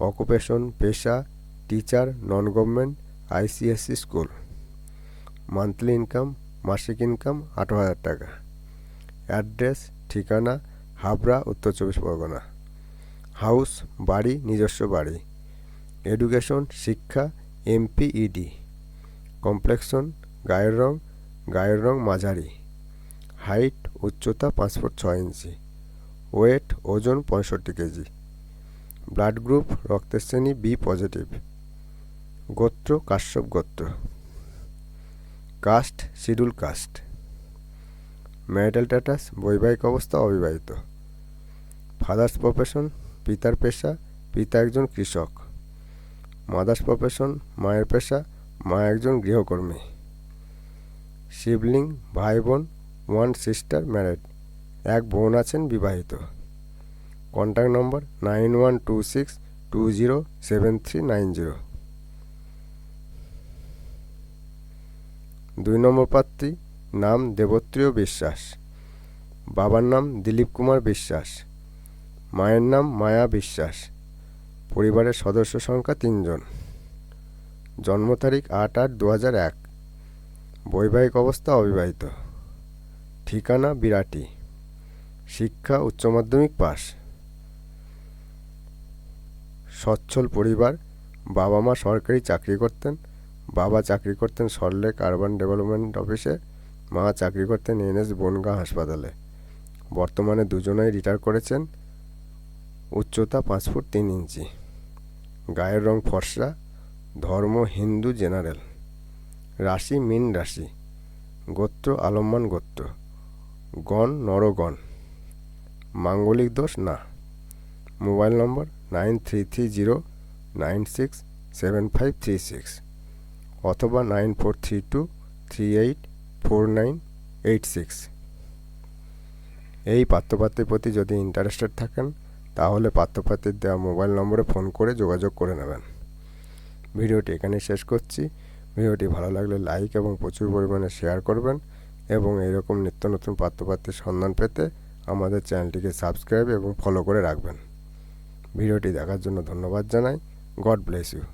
Occupation, পেশা, teacher non government ICSE school. Monthly income, মাসিক income আঠারো হাজার টাকা। অ্যাড্রেস, ঠিকানা, হাবড়া, উত্তর চব্বিশ পরগনা। হাউস, বাড়ি, নিজস্ব বাড়ি। এডুকেশন, শিক্ষা এমপিইডি কমপ্লেক্সন, গায়ের রং গায়ের রং মাঝারি। হাইট, উচ্চতা পাঁচ ফুট ছয় ইঞ্চি। ওয়েট, ওজন পঁয়ষট্টি কেজি। ব্লাড গ্রুপ, রক্তের শ্রেণি, বি পজিটিভ। গোত্র, কাশ্যপ গোত্র। Caste, schedule caste. Marital status বৈবাহিক অবস্থা অবিবাহিত। ফাদার্স প্রফেশন, পিতার পেশা, পিতা একজন কৃষক। মাদার্স প্রফেশন, মায়ের পেশা, মা একজন গৃহকর্মী। শিবলিং, ভাই বোন, ওয়ান সিস্টার ম্যারেড। এক বোন আছেন বিবাহিত। Contact number nine one two six two zero seven three nine zero দুই নম্বর প্রার্থী নাম দেবত্রীয় বিশ্বাস। বাবার নাম দিলীপ কুমার বিশ্বাস। মায়ের নাম মায়া বিশ্বাস। পরিবারের সদস্য সংখ্যা তিনজন। জন্ম তারিখ আট আট দু হাজার এক। বৈবাহিক অবস্থা অবিবাহিত। ঠিকানা বিরাটি। শিক্ষা উচ্চ মাধ্যমিক পাস সচ্ছল পরিবার বাবা মা সরকারি চাকরি করতেন, বাবা চাকরি করতেন সল্টলেক আরবান ডেভেলপমেন্ট অফিসে মা চাকরি করতেন এনএস বনগাঁ হাসপাতালে। বর্তমানে দুজনেই রিটায়ার করেছেন, উচ্চতা পাঁচ ফুট তিন ইঞ্চি। গায়ের রং ফর্সা, ধর্ম হিন্দু জেনারেল রাশি মিন রাশি। গোত্র আলম্মান গোত্র। গণ নরগণ। মাঙ্গলিক দোষ না। Mobile number nine three three zero nine six seven five three six অথবা nine four three two three eight four nine eight six এই পাত্রপাত্রের প্রতি যদি ইন্টারেস্টেড থাকেন, তাহলে পাত্রপাত্রের দেওয়া মোবাইল নম্বরে ফোন করে যোগাযোগ করে নেবেন। ভিডিওটি এখানে শেষ করছি। ভিডিওটি ভালো লাগলে লাইক এবং প্রচুর পরিমাণে শেয়ার করবেন এবং এরকম নিত্য নতুন পাত্রপাত্রের সন্ধান পেতে আমাদের চ্যানেলটিকে সাবস্ক্রাইব এবং ফলো করে রাখবেন। ভিডিওটি দেখার জন্য ধন্যবাদ জানাই। God bless you